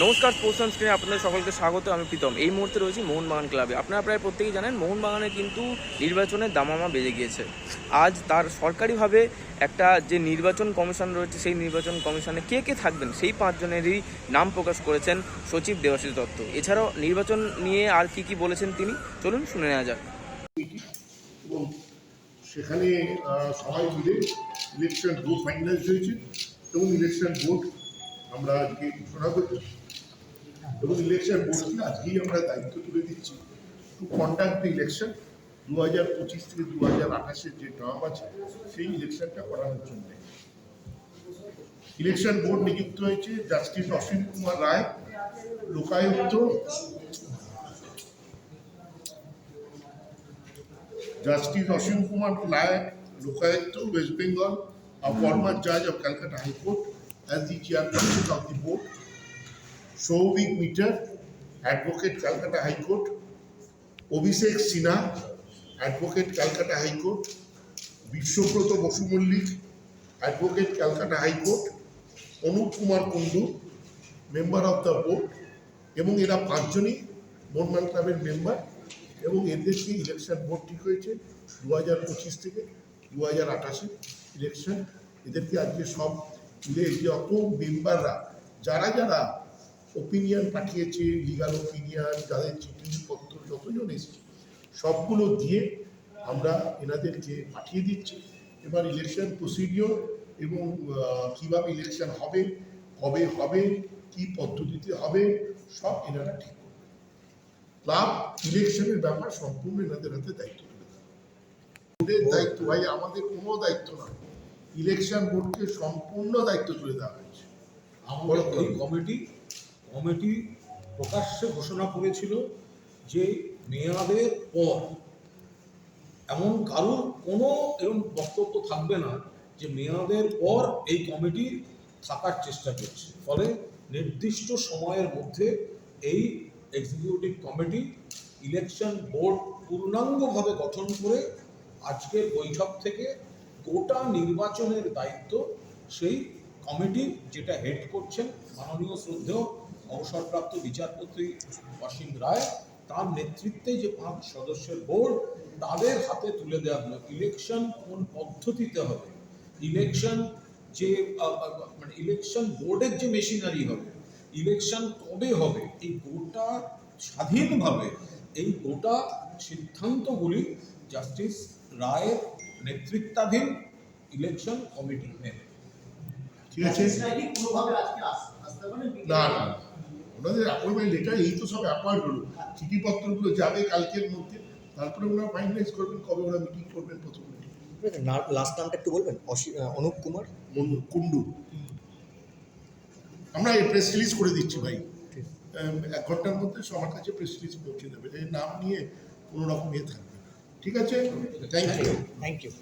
নমস্কার sports on স্ক্রিনে আপনাদের সকলকে স্বাগত, আমি প্রীতম। এই মুহূর্তে রয়েছি মোহনবাগান ক্লাবে আপনারা প্রায় প্রত্যেকেই জানেন, মোহনবাগানে কিন্তু নির্বাচনের দামামা বেজে গিয়েছে। আজ তার সরকারিভাবে একটা যে নির্বাচন কমিশন রয়েছে, সেই নির্বাচন কমিশনে কে কে থাকবেন, সেই পাঁচজনেরই নাম প্রকাশ করেছেন সচিব দেবাশিস দত্ত। এছাড়াও নির্বাচন নিয়ে আর কি কি বলেছেন তিনি, চলুন শুনে নেওয়া যাক। সেখানে সবাই মিলে ইলেকশন ফাইনালাইজ হয়েছে, এবং ইলেকশন বোর্ড আমরা আজকে ঘোষণা করছি। এবং ইলেকশন বোর্ডকে আজকেই আমরা দায়িত্ব তুলে দিচ্ছি টু কন্ডাক্ট দ্য ইলেকশন দু হাজার পঁচিশ থেকে দু হাজার আঠাশের যে টার্ম আছে সেই ইলেকশনটা করানোর জন্য ইলেকশন বোর্ড নিযুক্ত হয়েছে justice Asim Kumar Roy Lokayukta Justice Ashwin Kumar Nayak, Lokaयुক্ত, West Bengal a former judge of Calcutta High Court, as the of the board. Souvik Mitter advocate Calcutta high court Abhishek Sinha advocate Calcutta high court Biswabrata Basumallick advocate Calcutta high court Anup Kumar Kundu member of the board এবং এরা পাঁচজনই মনমান ক্লাবের member এবং এদের থেকে election board ঠিক হয়েছে দু হাজার পঁচিশ থেকে দু হাজার আঠাশে ইলেকশন এদেরকে আজকে সব যে অত মেম্বাররা যারা যারা ওপিনিয়ন পাঠিয়েছে লিগাল ওপিনিয়ন যাদের চিঠিপত্র যতজন এসেছে সবগুলো দিয়ে আমরা এনাদেরকে পাঠিয়ে দিচ্ছি। এবার ইলেকশন প্রসিডিওর এবং কীভাবে ইলেকশন হবে কবে হবে কি পদ্ধতিতে হবে সব এনারা ঠিক করবে। ক্লাব ইলেকশনের ব্যাপার সম্পূর্ণ এনাদের হাতে দায়িত্ব তুলে বোর্ডের দায়িত্ব ভাই আমাদের কোনো দায়িত্ব নয় ইলেকশন বোর্ডকে সম্পূর্ণ দায়িত্ব তুলে দেওয়া হয়েছে। আমাদের এই কমিটি কমিটি প্রকাশ্যে ঘোষণা করেছিল যে মেয়াদের পর এমন কারোর কোনো এরকম বক্তব্য থাকবে না যে মেয়াদের পর এই কমিটি থাকার চেষ্টা করছে। ফলে নির্দিষ্ট সময়ের মধ্যে এই এক্সিকিউটিভ কমিটি ইলেকশন বোর্ড পূর্ণাঙ্গভাবে গঠন করে আজকের বৈঠক থেকে গোটা নির্বাচনের দায়িত্ব সেই কমিটি যেটা হেড করছেন মাননীয় শ্রদ্ধেয় অবসরপ্রাপ্ত বিচারপতি অসীম রায় তার নেতৃত্বে যে পাঁচ সদস্যের বোর্ড তাদের হাতে তুলে দেওয়া হলো। ইলেকশন কোন পদ্ধতিতে হবে? ইলেকশন যে মানে ইলেকশন বোর্ডের যে মেশিনারি হবে ইলেকশন কবে হবে এই গোটা স্বাধীনভাবে এই গোটা সিদ্ধান্তগুলি জাস্টিস রায়ের নেতৃত্বাধীন ইলেকশন কমিটি নেবে ঠিক আছে? না না। ওনাদের অ্যাপয়েন্টমেন্ট লেটার এই তো সব অ্যাপয়েন্ট হলো। চিঠিপত্রগুলো যাবে কালকের মধ্যে তারপরে ওনারা ফাইনালাইজ করবেন কবে ওরা মিটিং করবেন প্রথম। লাস্ট নামটা একটু বলবেন? অনুপ কুমার? কুন্ডু আমরা এই প্রেস রিলিজ করে দিচ্ছি ভাই। ঠিক। এক ঘণ্টার মধ্যে সবার কাছে প্রেস রিলিজ পৌঁছে দেবে। এই নাম নিয়ে কোনো রকম ইয়ে থাকবে ঠিক আছে? Thank you thank you